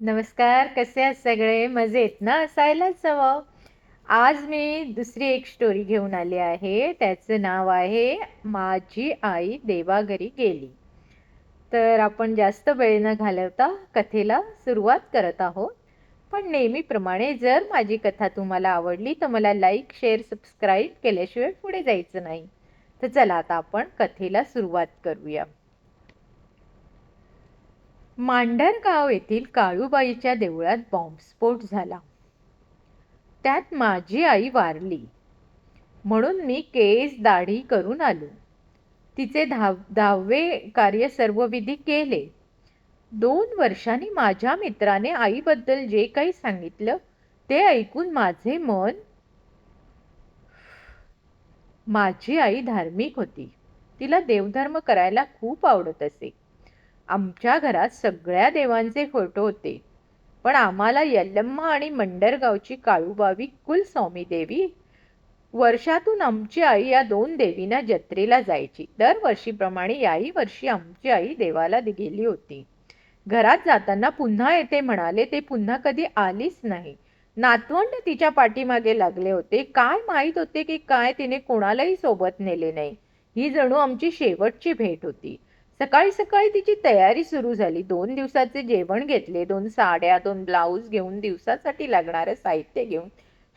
नमस्कार कसे आहात सगळे? मजेत ना? असायलाच हवं. आज मी दुसरी एक स्टोरी घेऊन आली आहे. त्याचं नाव आहे माझी आई देवाघरी गेली. तर आपण जास्त वेळ न घालवता कथेला सुरुवात करत आहोत. पण नेहमीप्रमाणे जर माझी कथा तुम्हाला आवडली तर मला लाईक शेअर सबस्क्राईब केल्याशिवाय पुढे जायचं नाही. तर चला आता आपण कथेला सुरुवात करूया. मांढरगाव येथील काळूबाईच्या देवळात बॉम्बस्फोट झाला. त्यात माझी आई वारली. म्हणून मी केस दाढी करून आलो. तिचे धाव दहावे कार्य सर्वविधी केले. दोन वर्षांनी माझ्या मित्राने आईबद्दल जे काही सांगितलं ते ऐकून माझे मन माझी आई धार्मिक होती. तिला देवधर्म करायला खूप आवडत असे. आमच्या घरात सगळ्या देवांचे फोटो होते. पण आम्हाला यल्लम्मा आणि मंडरगावची काळूबावी कुलस्वामी देवी वर्षातून आमची आई या दोन देवींना जत्रेला जायची. दरवर्षीप्रमाणे याही वर्षी आमची आई देवाला गेली होती. घरात जाताना पुन्हा येते म्हणाले ते पुन्हा कधी आलीच नाही. नातवंड तिच्या पाठीमागे लागले होते. काय माहीत होते की काय तिने कोणालाही सोबत नेले नाही. ही जणू आमची शेवटची भेट होती. सकाळी सकाळी तिची तयारी सुरू झाली. दोन दिवसाचे जेवण घेतले. दोन साड्या दोन ब्लाऊज घेऊन दिवसासाठी लागणारं साहित्य घेऊन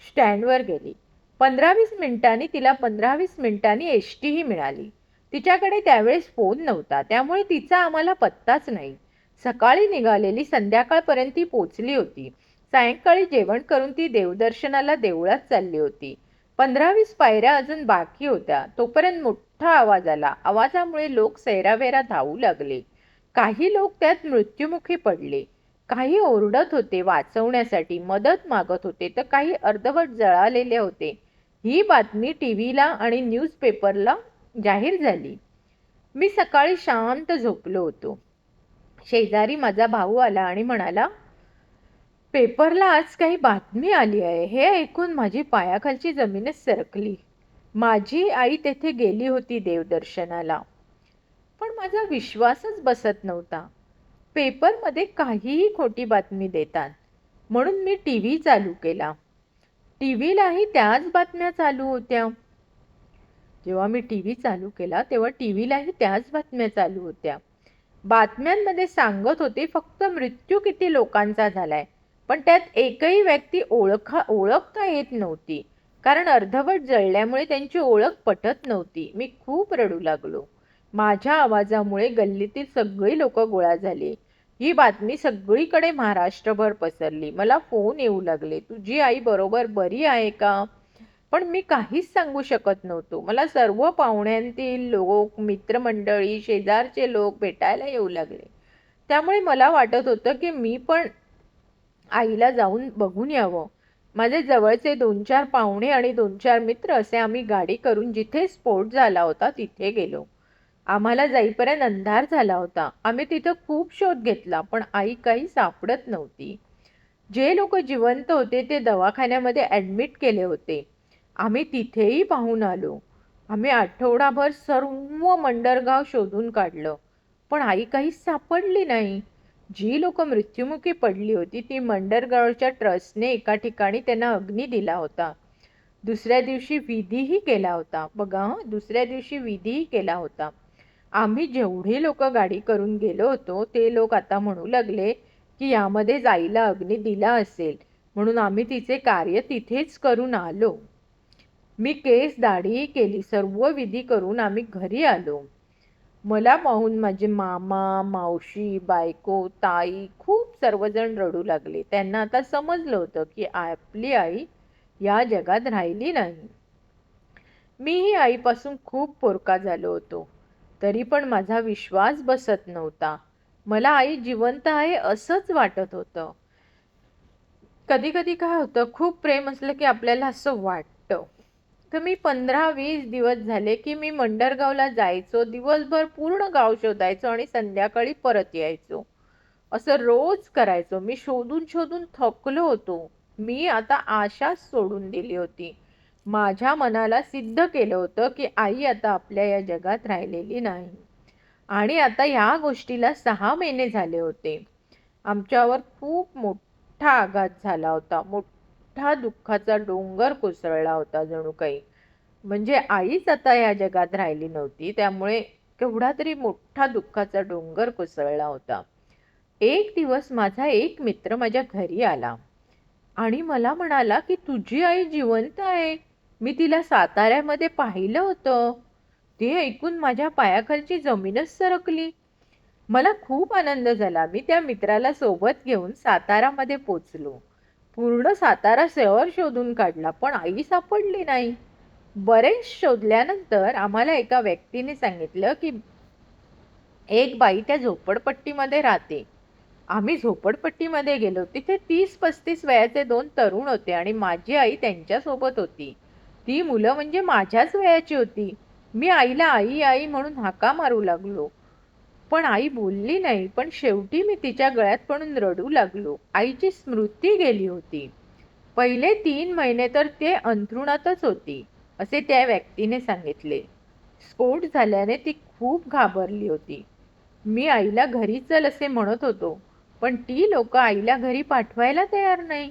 स्टँडवर गेली. पंधरा वीस मिनिटांनी तिला पंधरा वीस मिनिटांनी एस टीही मिळाली. तिच्याकडे त्यावेळेस फोन नव्हता. त्यामुळे तिचा आम्हाला पत्ताच नाही. सकाळी निघालेली संध्याकाळपर्यंत ती पोचली होती. सायंकाळी जेवण करून ती देवदर्शनाला देवळात चालली होती. पंधरा वीस पायऱ्या अजून बाकी होत्या. तोपर्यंत मोठा आवाज आला. आवाजामुळे लोक सैरावेरा धावू लागले. काही लोक त्यात मृत्युमुखी पडले. काही ओरडत होते वाचवण्यासाठी मदत मागत होते तर काही अर्धवट जळालेले होते. ही बातमी टी व्हीला आणि न्यूजपेपरला जाहीर झाली. मी सकाळी शांत झोपलो होतो. शेजारी माझा भाऊ आला आणि म्हणाला पेपरला आज काही बातमी आली आहे. हे ऐकून माझी पायाखालची जमीनच सरकली. माझी आई तेथे गेली होती देवदर्शनाला. पण माझा विश्वासच बसत नव्हता. पेपरमध्ये काहीही खोटी बातमी देतात. म्हणून मी टी व्ही चालू केला. टी व्हीलाही त्याच बातम्या चालू होत्या. जेव्हा मी टी व्ही चालू केला तेव्हा टी व्हीलाही त्याच बातम्या चालू होत्या. बातम्यांमध्ये सांगत होते फक्त मृत्यू किती लोकांचा झालाय? पण त्यात एकही व्यक्ती ओळखा ओळखता येत नव्हती. कारण अर्धवट जळल्यामुळे त्यांची ओळख पटत नव्हती. मी खूप रडू लागलो. माझ्या आवाजामुळे गल्लीतील सगळी लोक गोळा झाली. ही बातमी सगळीकडे महाराष्ट्रभर पसरली. मला फोन येऊ लागले. तुझी आई बरोबर बरी आहे का? पण मी काहीच सांगू शकत नव्हतो. मला सर्व पाहुण्यांतील लोक मित्रमंडळी शेजारचे लोक भेटायला येऊ लागले. त्यामुळे मला वाटत होतं की मी पण आईला जाऊन बघून यावं. माझे जवळचे दोन चार पाहुणे आणि दोन चार मित्र असे आम्ही गाडी करून जिथे स्फोट झाला होता तिथे गेलो. आम्हाला जाईपर्यंत अंधार झाला होता. आम्ही तिथं खूप शोध घेतला पण आई काही सापडत नव्हती. जे लोक जिवंत होते ते दवाखान्यामध्ये ॲडमिट केले होते. आम्ही तिथेही पाहून आलो. आम्ही आठवडाभर सर्व मंडरगाव शोधून काढलं. पण आई काही सापडली नाही. जी लोक मृत्युमुखी पडली होती ती मंडरगावच्या ट्रस्टने एका ठिकाणी त्यांना अग्नी दिला होता. दुसऱ्या दिवशी विधीही केला होता. बघा दुसऱ्या दिवशी विधीही केला होता. आम्ही जेवढे लोक गाडी करून गेलो होतो ते लोक आता म्हणू लागले की यामध्ये जाईला अग्नी दिला असेल. म्हणून आम्ही तिचे कार्य तिथेच करून आलो. मी केस दाढी केली सर्व विधी करून आम्ही घरी आलो. मला पाहून माझे मामा मावशी बायको ताई खूप सर्वजण रडू लागले. त्यांना आता समजलं होतं की आपली आई या जगात राहिली नाही. मीही आईपासून खूप पोरका झालो होतो. तरी पण माझा विश्वास बसत नव्हता. मला आई जिवंत आहे असंच वाटत होतं. कधी कधी काय होतं खूप प्रेम असलं की आपल्याला असं वाटतं. तर मी पंधरा वीस दिवस झाले की मी मंडरगावला जायचो. दिवसभर पूर्ण गाव शोधायचो आणि संध्याकाळी परत यायचो. असं रोज करायचो. मी शोधून शोधून थकलो होतो. मी आता आशाच सोडून दिली होती. माझ्या मनाला सिद्ध केलं होतं की आई आता आपल्या या जगात राहिलेली नाही. आणि आता ह्या गोष्टीला सहा महिने झाले होते. आमच्यावर खूप मोठा आघात झाला होता. मोठा दुःखाचा डोंगर कोसळला होता जणू काही. म्हणजे आईच आता या जगात राहिली नव्हती त्यामुळे केवढा तरी मोठा दुःखाचा डोंगर कोसळला होता. एक दिवस माझा एक मित्र माझ्या घरी आला आणि मला म्हणाला की तुझी आई जिवंत आहे. मी तिला साताऱ्यामध्ये पाहिलं होतं. ते ऐकून माझ्या पायाखालची जमीनच सरकली. मला खूप आनंद झाला. मी त्या मित्राला सोबत घेऊन सातारामध्ये पोचलो. पूर्ण सातारा शहर शोधून काढला पण आई सापडली नाही. बरेच शोधल्यानंतर आम्हाला एका व्यक्तीने सांगितलं की एक बाई त्या झोपडपट्टीमध्ये राहते. आम्ही झोपडपट्टीमध्ये गेलो. तिथे तीस पस्तीस वयाचे दोन तरुण होते आणि माझी आई त्यांच्यासोबत होती. ती मुलं म्हणजे माझ्याच वयाची होती. मी आईला आई आई म्हणून हाका मारू लागलो. पण आई बोलली नाही. पण शेवटी मी तिच्या गळ्यात पडून रडू लागलो. आईची स्मृती गेली होती. पहिले तीन महिने तर ते अंथरुणातच होती असे त्या व्यक्तीने सांगितले. स्फोट झाल्याने ती खूप घाबरली होती. मी आईला घरी चल असे म्हणत होतो पण ती लोक आईला घरी पाठवायला तयार नाही.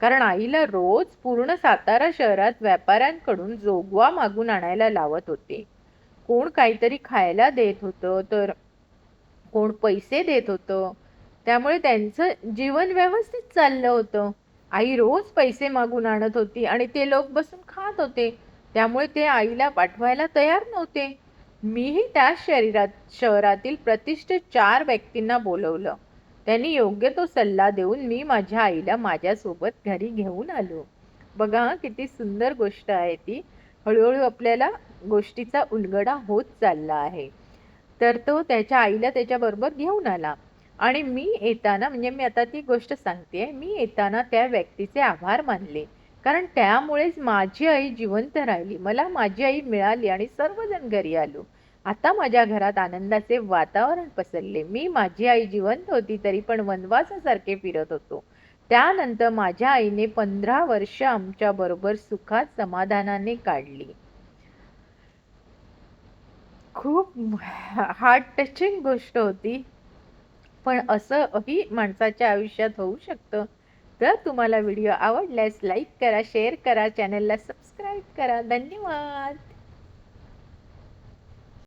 कारण आईला रोज पूर्ण सातारा शहरात व्यापाऱ्यांकडून जोगवा मागून आणायला लावत होते. कोण काहीतरी खायला देत होतं तर कोण पैसे देत होतं. त्यामुळे त्यांचं जीवन व्यवस्थित चाललं होतं. आई रोज पैसे मागून आणत होती आणि ते लोक बसून खात होते. त्यामुळे ते आईला पाठवायला तयार नव्हते. मीही त्या शरीरात शहरातील प्रतिष्ठित चार व्यक्तींना बोलवलं. त्यांनी योग्य तो सल्ला देऊन मी माझ्या आईला माझ्यासोबत घरी घेऊन आलो. बघा किती सुंदर गोष्ट आहे ती. हळूहळू आपल्याला गोष्टीचा उलगडा होत चालला आहे. तर तो त्याच्या आईला त्याच्याबरोबर घेऊन आला. आणि मी येताना म्हणजे मी आता ती गोष्ट सांगते मी येताना त्या व्यक्तीचे आभार मानले. कारण त्यामुळेच माझी आई जिवंत राहिली. मला माझी आई मिळाली आणि सर्वजण घरी आलो. आता माझ्या घरात आनंदाचे वातावरण पसरले. मी माझी आई जिवंत होती तरी पण वनवासासारखे फिरत होतो. त्यानंतर माझ्या आईने पंधरा वर्ष आमच्याबरोबर सुखात समाधानाने काढली. खूप हार्ट टचिंग गोष्ट होती. पण असंही माणसाच्या आयुष्यात होऊ शकतं. तर तुम्हाला व्हिडिओ आवडल्यास लाईक करा शेअर करा चॅनलला सबस्क्राईब करा. धन्यवाद!